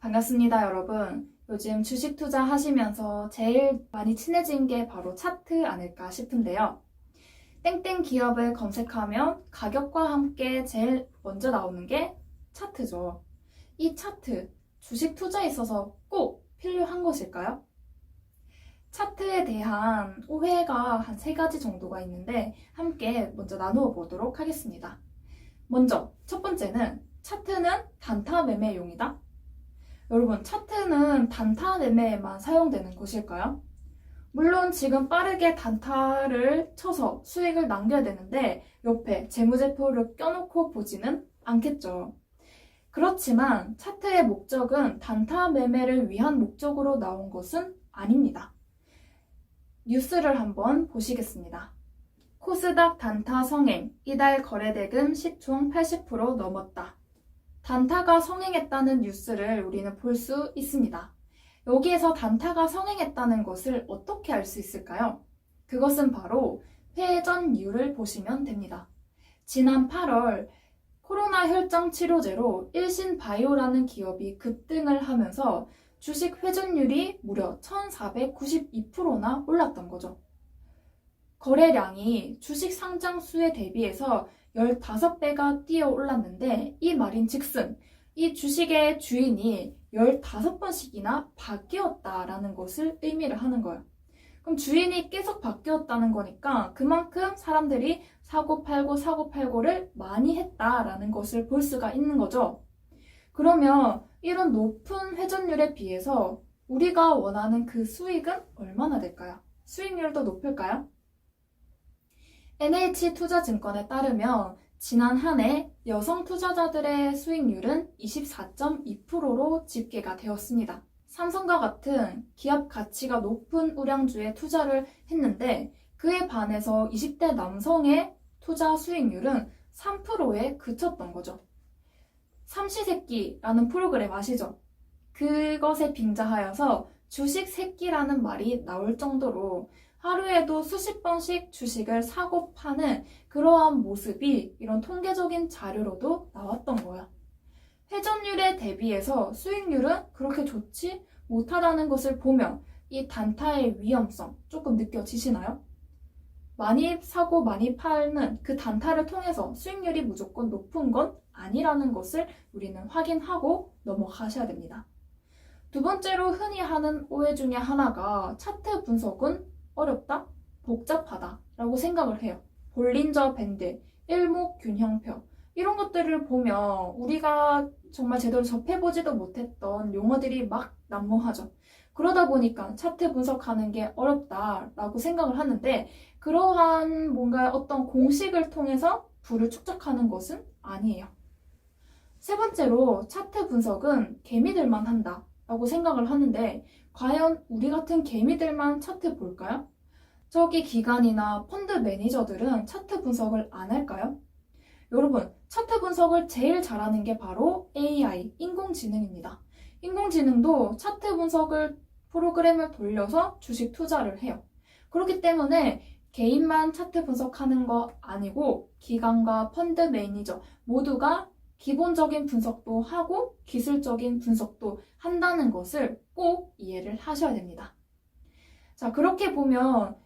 반갑습니다, 여러분. 요즘 주식 투자 하시면서 제일 많이 친해진 게 바로 차트 아닐까 싶은데요. 땡땡 기업을 검색하면 가격과 함께 제일 먼저 나오는 게 차트죠. 이 차트, 주식 투자에 있어서 꼭 필요한 것일까요? 차트에 대한 오해가 한 세 가지 정도가 있는데 함께 먼저 나누어 보도록 하겠습니다. 먼저 첫 번째는 차트는 단타 매매용이다. 여러분, 차트는 단타 매매에만 사용되는 것일까요? 물론 지금 빠르게 단타를 쳐서 수익을 남겨야 되는데 옆에 재무제표를 껴놓고 보지는 않겠죠. 그렇지만 차트의 목적은 단타 매매를 위한 목적으로 나온 것은 아닙니다. 뉴스를 한번 보시겠습니다. 코스닥 단타 성행, 이달 거래대금 시총 80% 넘었다. 단타가 성행했다는 뉴스를 우리는 볼 수 있습니다. 여기에서 단타가 성행했다는 것을 어떻게 알 수 있을까요? 그것은 바로 회전율을 보시면 됩니다. 지난 8월 코로나 혈증 치료제로 일신 바이오라는 기업이 급등을 하면서 주식 회전율이 무려 1492%나 올랐던 거죠. 거래량이 주식 상장 수에 대비해서 15배가 뛰어 올랐는데 이 말인 즉슨 이 주식의 주인이 15번씩이나 바뀌었다라는 것을 의미를 하는 거예요. 그럼 주인이 계속 바뀌었다는 거니까 그만큼 사람들이 사고 팔고 사고 팔고를 많이 했다라는 것을 볼 수가 있는 거죠. 그러면 이런 높은 회전율에 비해서 우리가 원하는 그 수익은 얼마나 될까요? 수익률도 높을까요? NH투자증권에 따르면 지난 한 해 여성 투자자들의 수익률은 24.2%로 집계가 되었습니다. 삼성과 같은 기업 가치가 높은 우량주에 투자를 했는데 그에 반해서 20대 남성의 투자 수익률은 3%에 그쳤던 거죠. 삼시세끼라는 프로그램 아시죠? 그것에 빙자하여서 주식 새끼라는 말이 나올 정도로 하루에도 수십 번씩 주식을 사고 파는 그러한 모습이 이런 통계적인 자료로도 나왔던 거야. 회전율에 대비해서 수익률은 그렇게 좋지 못하다는 것을 보면 이 단타의 위험성 조금 느껴지시나요? 많이 사고 많이 팔는 그 단타를 통해서 수익률이 무조건 높은 건 아니라는 것을 우리는 확인하고 넘어가셔야 됩니다. 두 번째로 흔히 하는 오해 중에 하나가 차트 분석은 어렵다? 복잡하다? 라고 생각을 해요. 볼린저 밴드, 일목균형표 이런 것들을 보면 우리가 정말 제대로 접해보지도 못했던 용어들이 막 난무하죠. 그러다 보니까 차트 분석하는 게 어렵다라고 생각을 하는데 그러한 뭔가 어떤 공식을 통해서 부를 축적하는 것은 아니에요. 세 번째로 차트 분석은 개미들만 한다 라고 생각을 하는데 과연 우리 같은 개미들만 차트 볼까요? 저기 기관이나 펀드 매니저들은 차트 분석을 안 할까요? 여러분, 차트 분석을 제일 잘하는 게 바로 AI, 인공지능입니다. 인공지능도 차트 분석을 프로그램을 돌려서 주식 투자를 해요. 그렇기 때문에 개인만 차트 분석하는 거 아니고 기관과 펀드 매니저 모두가 기본적인 분석도 하고 기술적인 분석도 한다는 것을 꼭 이해를 하셔야 됩니다. 자, 그렇게 보면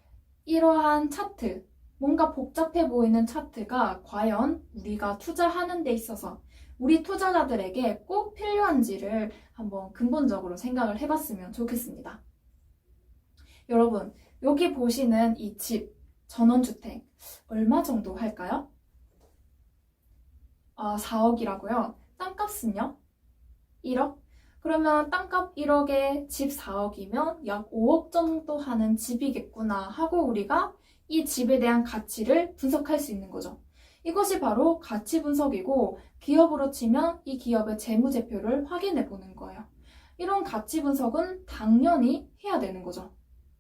이러한 차트, 뭔가 복잡해 보이는 차트가 과연 우리가 투자하는 데 있어서 우리 투자자들에게 꼭 필요한지를 한번 근본적으로 생각을 해봤으면 좋겠습니다. 여러분, 여기 보시는 이 집, 전원주택, 얼마 정도 할까요? 아, 4억이라고요? 땅값은요? 1억? 그러면 땅값 1억에 집 4억이면 약 5억 정도 하는 집이겠구나 하고 우리가 이 집에 대한 가치를 분석할 수 있는 거죠. 이것이 바로 가치 분석이고 기업으로 치면 이 기업의 재무제표를 확인해 보는 거예요. 이런 가치 분석은 당연히 해야 되는 거죠.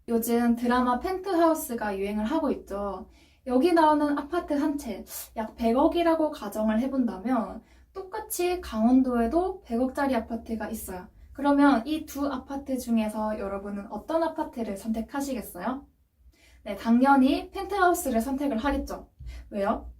요즘 드라마 펜트하우스가 유행을 하고 있죠. 여기 나오는 아파트 한 채 약 100억이라고 가정을 해본다면 똑같이 강원도에도 100억짜리 아파트가 있어요. 그러면 이 두 아파트 중에서 여러분은 어떤 아파트를 선택하시겠어요? 네, 당연히 펜트하우스를 선택을 하겠죠. 왜요?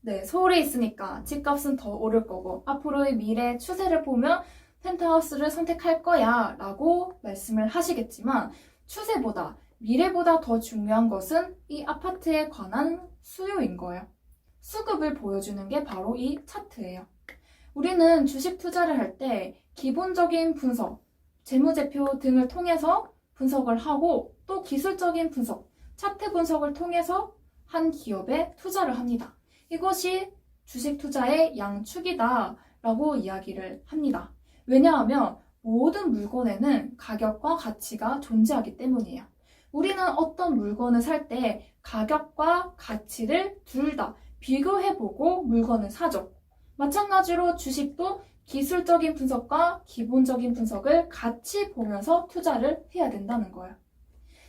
네, 서울에 있으니까 집값은 더 오를 거고 앞으로의 미래 추세를 보면 펜트하우스를 선택할 거야 라고 말씀을 하시겠지만 추세보다 미래보다 더 중요한 것은 이 아파트에 관한 수요인 거예요. 수급을 보여주는 게 바로 이 차트예요. 우리는 주식 투자를 할 때 기본적인 분석, 재무제표 등을 통해서 분석을 하고 또 기술적인 분석, 차트 분석을 통해서 한 기업에 투자를 합니다. 이것이 주식 투자의 양축이다 라고 이야기를 합니다. 왜냐하면 모든 물건에는 가격과 가치가 존재하기 때문이에요. 우리는 어떤 물건을 살 때 가격과 가치를 둘 다 비교해보고 물건을 사죠. 마찬가지로 주식도 기술적인 분석과 기본적인 분석을 같이 보면서 투자를 해야 된다는 거예요.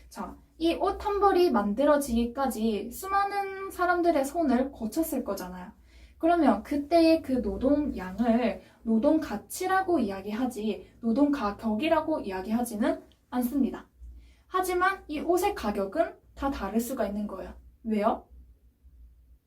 자, 이 옷 한 벌이 만들어지기까지 수많은 사람들의 손을 거쳤을 거잖아요. 그러면 그때의 그 노동량을 노동 가치라고 이야기하지 노동 가격이라고 이야기하지는 않습니다. 하지만 이 옷의 가격은 다 다를 수가 있는 거예요. 왜요?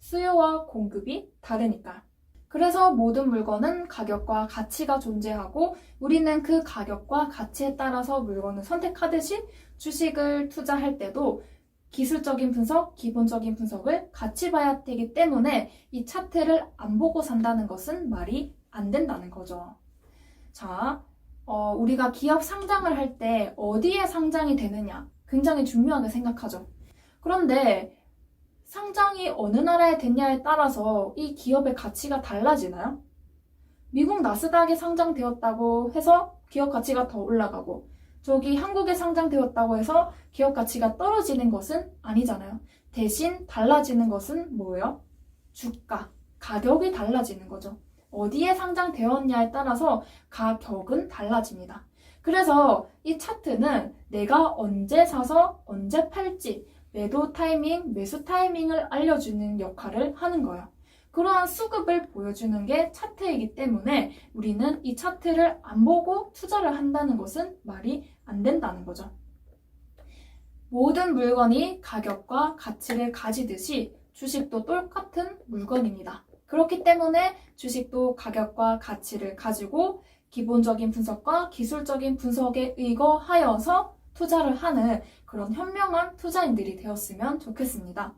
수요와 공급이 다르니까. 그래서 모든 물건은 가격과 가치가 존재하고 우리는 그 가격과 가치에 따라서 물건을 선택하듯이 주식을 투자할 때도 기술적인 분석, 기본적인 분석을 같이 봐야 되기 때문에 이 차트를 안 보고 산다는 것은 말이 안 된다는 거죠. 자, 어, 우리가 기업 상장을 할 때 어디에 상장이 되느냐 굉장히 중요하게 생각하죠. 그런데 상장이 어느 나라에 됐냐에 따라서 이 기업의 가치가 달라지나요? 미국 나스닥에 상장되었다고 해서 기업 가치가 더 올라가고 저기 한국에 상장되었다고 해서 기업 가치가 떨어지는 것은 아니잖아요. 대신 달라지는 것은 뭐예요? 주가, 가격이 달라지는 거죠. 어디에 상장되었냐에 따라서 가격은 달라집니다. 그래서 이 차트는 내가 언제 사서 언제 팔지 매도 타이밍, 매수 타이밍을 알려주는 역할을 하는 거예요. 그러한 수급을 보여주는 게 차트이기 때문에 우리는 이 차트를 안 보고 투자를 한다는 것은 말이 안 된다는 거죠. 모든 물건이 가격과 가치를 가지듯이 주식도 똑같은 물건입니다. 그렇기 때문에 주식도 가격과 가치를 가지고 기본적인 분석과 기술적인 분석에 의거하여서 투자를 하는 그런 현명한 투자인들이 되었으면 좋겠습니다.